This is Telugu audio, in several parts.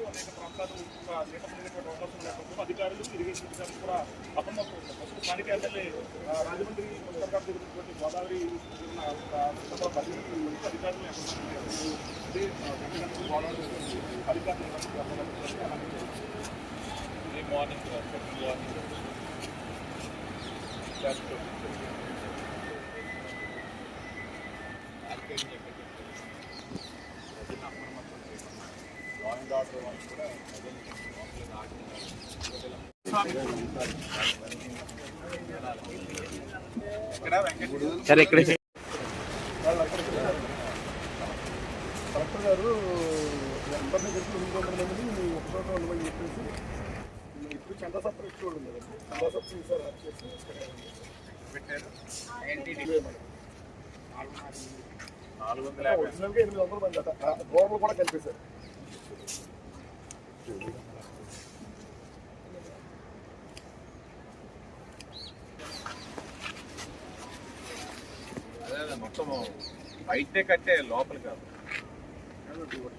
చూస్తూ అనేక ప్రాంతాలు ఇంకా నీట మునిగినటువంటి అవకాశం లేకపోతే అధికారులు ఇరిగేషన్ అధికారులు కూడా అప్రమత్తం ఉంటారు ప్రస్తుతం స్థానిక ఎమ్మెల్యే రాజమండ్రి మున్సిపల్ జరిగినటువంటి గోదావరి జరిగిన, అధికారులు గోదావరి అధికారులు అప్రమత్తం morning morning law and order వాళ్ళు కూడా ఇక్కడ వెంకట సరే ఇక్కడ కలెక్టర్ గారు ఎంతమంది కలిసి ఎనిమిది వందల మందిని ఒక చోట ఉండమని చెప్పేసి ఇప్పుడు చందా సత్రం ఇచ్చి చూడండి కదండి చందా సత్రం ఈసారి యాడ్ చేసి పెట్టారు. నాలుగు నాలుగు వందల ఎనిమిది వందల మంది అట గోడలు కూడా కలిపేశారు మొత్తం బయటే కట్టే లోపల కాదు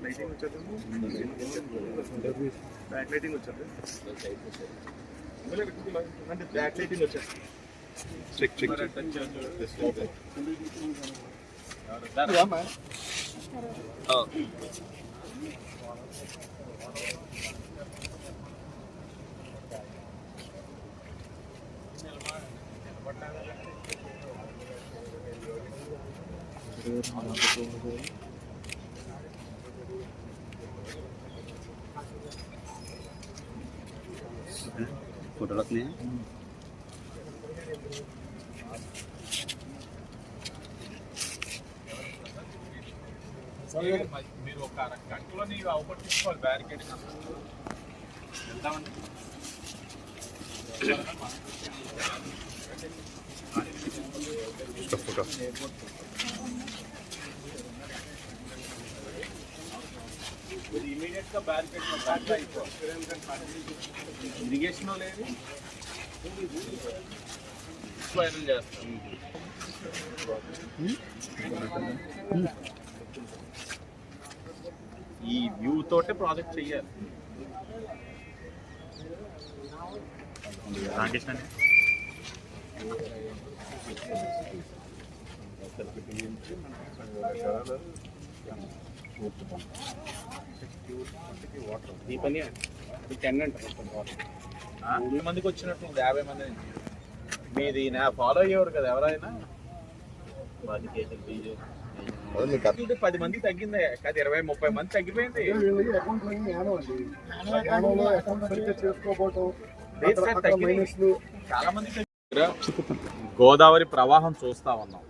లైటింగ్ వచ్చేది బ్యాక్ లైటింగ్ వచ్చేది అంటే బ్యాక్ లైటింగ్ వచ్చేది చెక్ చెక్ టచ్ చేయాలి. ఎవరు? ఫోటోలు వస్తున్నాయా మీరు మీరు ఒక అర గంటలో నీవు అవపట్టించుకోవాలి బ్యారికేడ్ వెళ్దామండి ఫోటో ఇది ఇమీడియట్ గా బ్యారికేడ్ బ్యాక్ అయిపోవాలి ఇరిగేషన్ లేదు ఫైనల్ చేస్తాం ఈ వ్యూ తోటే ప్రాజెక్ట్ చెయ్యాలి ఈ పని టెన్ అంటారు మందికి వచ్చినట్టు ఉంది యాభై మంది. మీది నా ఫాలో అయ్యేవారు కదా ఎవరైనా? పది కేజీలు బీజు పది మంది తగ్గింది. కాదు ఇరవై ముప్పై మంది తగ్గిపోయింది. చాలా మంది గోదావరి ప్రవాహం చూస్తా ఉన్నాం.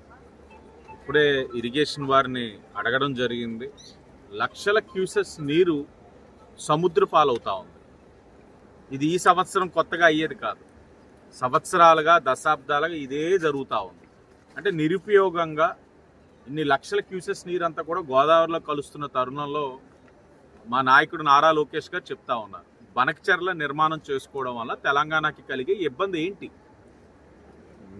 ఇప్పుడే ఇరిగేషన్ వారిని అడగడం జరిగింది. లక్షల క్యూసెస్ నీరు సముద్ర పాలవుతూ ఉంది. ఇది ఈ సంవత్సరం కొత్తగా అయ్యేది కాదు. సంవత్సరాలుగా దశాబ్దాలుగా ఇదే జరుగుతూ ఉంది. అంటే నిరుపయోగంగా ఇన్ని లక్షల క్యూసెస్ నీరంతా కూడా గోదావరిలో కలుస్తున్న తరుణంలో మా నాయకుడు నారా లోకేష్ గారు చెప్తా ఉన్నారు. బనకచెర్ల నిర్మాణం చేసుకోవడం వల్ల తెలంగాణకి కలిగే ఇబ్బంది ఏంటి?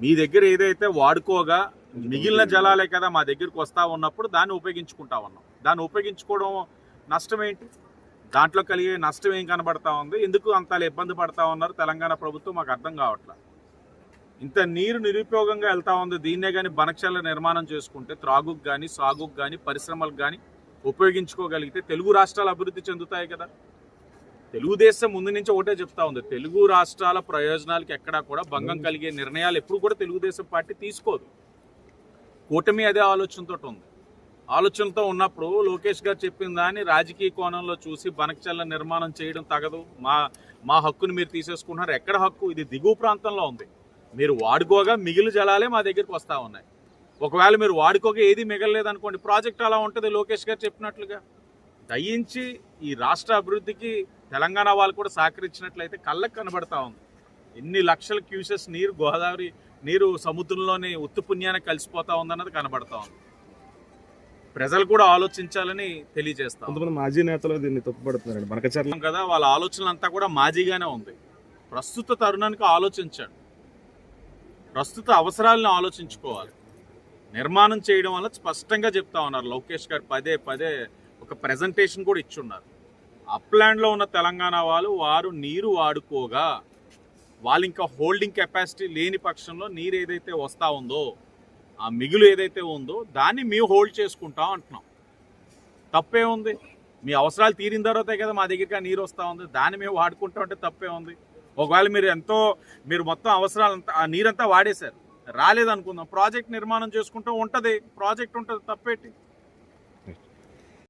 మీ దగ్గర ఏదైతే వాడుకోగా మిగిలిన జలాలే కదా మా దగ్గరికి వస్తా ఉన్నప్పుడు దాన్ని ఉపయోగించుకుంటా ఉన్నాం. దాన్ని ఉపయోగించుకోవడం నష్టం ఏంటి దాంట్లో కలిగే నష్టం ఏం కనబడతా ఉంది? ఎందుకు అంత ఇబ్బంది పడతా ఉన్నారు? తెలంగాణ ప్రభుత్వం మాకు అర్థం కావట్లా. ఇంత నీరు నిరుపయోగంగా వెళ్తా ఉంది. దీన్నే కానీ బనక్షల నిర్మాణం చేసుకుంటే త్రాగుకు కానీ సాగుకు కానీ పరిశ్రమలకు కానీ ఉపయోగించుకోగలిగితే తెలుగు రాష్ట్రాలు అభివృద్ధి చెందుతాయి కదా. తెలుగుదేశం ముందు నుంచి ఒకటే చెప్తా ఉంది. తెలుగు రాష్ట్రాల ప్రయోజనాలకి ఎక్కడా కూడా భంగం కలిగే నిర్ణయాలు ఎప్పుడు కూడా తెలుగుదేశం పార్టీ తీసుకోదు. కూటమి అదే ఆలోచనతో ఉంది. ఆలోచనతో ఉన్నప్పుడు లోకేష్ గారు చెప్పిన దాన్ని రాజకీయ కోణంలో చూసి బనక్చల్ల నిర్మాణం చేయడం తగదు. మా మా హక్కును మీరు తీసేసుకుంటున్నారు. ఎక్కడ హక్కు? ఇది దిగువ ప్రాంతంలో ఉంది. మీరు వాడుకోగా మిగిలిన జలాలే మా దగ్గరికి వస్తూ ఉన్నాయి. ఒకవేళ మీరు వాడుకోగా ఏది మిగలలేదు అనుకోండి ప్రాజెక్ట్ అలా ఉంటుంది లోకేష్ గారు చెప్పినట్లుగా. దయించి ఈ రాష్ట్ర అభివృద్ధికి తెలంగాణ వాళ్ళు కూడా సహకరించినట్లయితే కళ్ళకు కనబడతా ఉంది. ఎన్ని లక్షల క్యూసెస్ నీరు గోదావరి నీరు సముద్రంలోని ఉత్తుపుణ్యానికి కలిసిపోతా ఉందన్నది కనబడతా ఉంది. ప్రజలు కూడా ఆలోచించాలని తెలియజేస్తాం కొంతమంది మాజీ నేతలు దీన్ని తప్పుపడుతున్నారండి. బనకచర్ల కదా వాళ్ళ ఆలోచనలంతా కూడా మాజీగానే ఉంది. ప్రస్తుత తరుణానికి ఆలోచించండి. ప్రస్తుత అవసరాలను ఆలోచించుకోవాలి. నిర్మాణం చేయడం వల్ల స్పష్టంగా చెప్తా ఉన్నారు. లోకేష్ గారు పదే పదే ఒక ప్రజెంటేషన్ కూడా ఇచ్చున్నారు. అప్లాండ్లో ఉన్న తెలంగాణ వాళ్ళు వారు నీరు వాడుకోగా వాళ్ళు ఇంకా హోల్డింగ్ కెపాసిటీ లేని పక్షంలో నీరు ఏదైతే వస్తూ ఉందో ఆ మిగులు ఏదైతే ఉందో దాన్ని మేము హోల్డ్ చేసుకుంటాం అంటున్నాం. తప్పే ఉంది. మీ అవసరాలు తీరిన తర్వాతే కదా మా దగ్గరికి నీరు వస్తూ ఉంది. దాన్ని మేము వాడుకుంటాం అంటే తప్పే ఉంది. ఒకవేళ మీరు ఎంతో మీరు మొత్తం అవసరాలంతా ఆ నీరంతా వాడేశారు. రాలేదనుకుందాం ప్రాజెక్ట్ నిర్మాణం చేసుకుంటూ ఉంటుంది. ప్రాజెక్ట్ ఉంటుంది తప్పేటి?